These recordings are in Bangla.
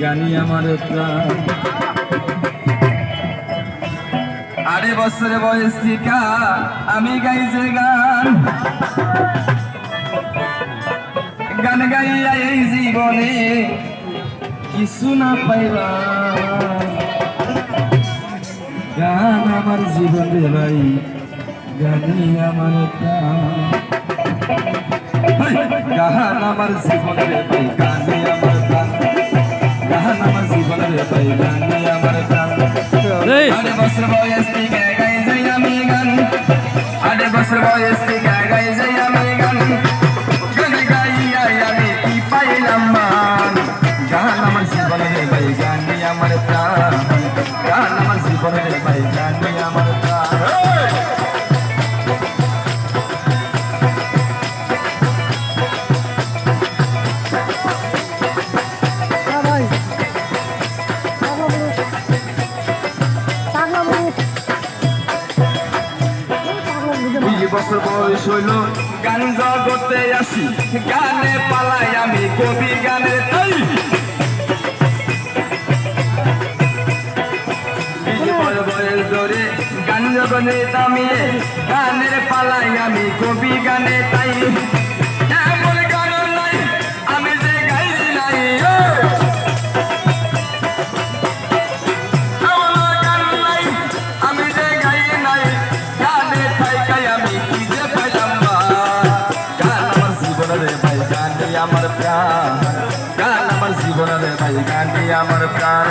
গানি আমার প্রাণ। আড়ে বছরে বয়স থেকে আমি গাই যে গান। গান গাইয়া এই জীবনে কিছু না পাইবা গান আমার জীবন ভাই গানি আমার গান আমার জীবন ভাই গানি আমার জীবন রে ভাই গানি আমার প্রাণ গান আড়ে বছর বয়স বছর বয়স হইল, গান জগতে আসি, গানে পালাই আমি কবি গানে তাই বয়স গানের পালাই আমি কবি গানে তাই। ভাই গানে আমার প্রাণ।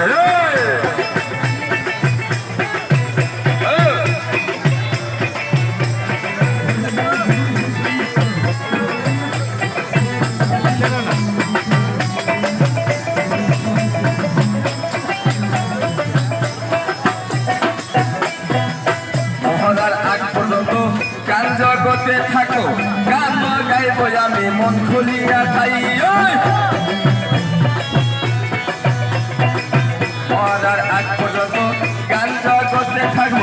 জগতে থাকো। গান গাইব আমি মন খুলিয়া খাই। মহলার আগ পর্যন্ত গান করতে থাকব।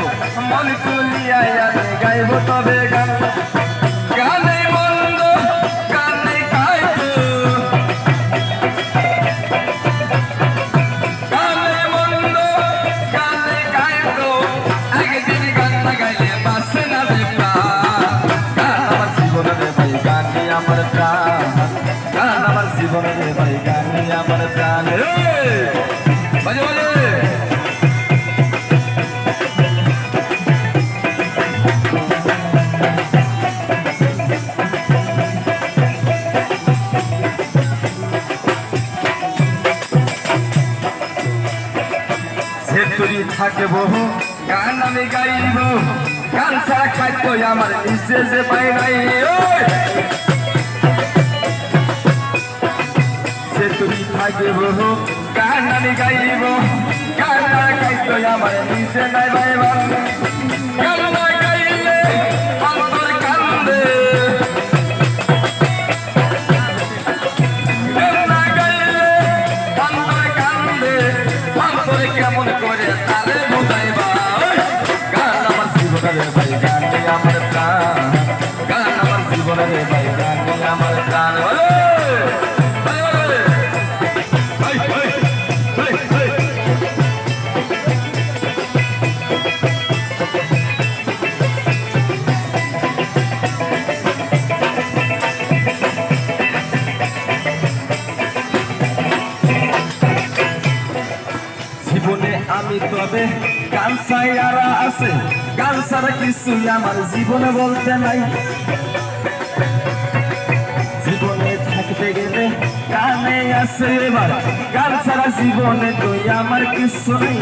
মন খুলিয়া আমি গাইব তবে সেতুরি থাকে বহু গান আমি গাইব, গান ছাড়া খাদ্য আমার নিচে যে পাই নাই সে তুমি থাকব, গান আমি গাইব, গান ছাড়া খাদ্য আমার নিচে নাই ভাই গান তবে গান আর আছে। গান সারা কিছু আমার জীবনে বলতে নাই। জীবনে থাকতে গেলে গানে আছে এবার। গান সারা জীবনে তুই আমার কিছু নেই।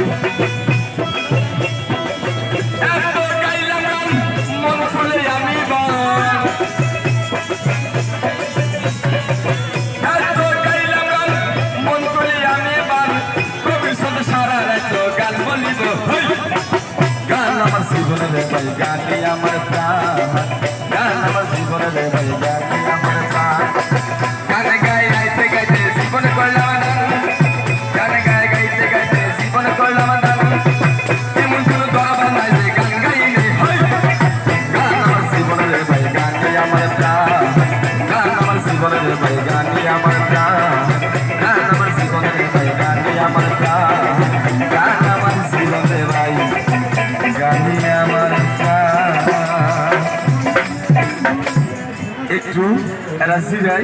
গান আমার জীবনে রে ভাই গানই আমার একটু রাশি ভাই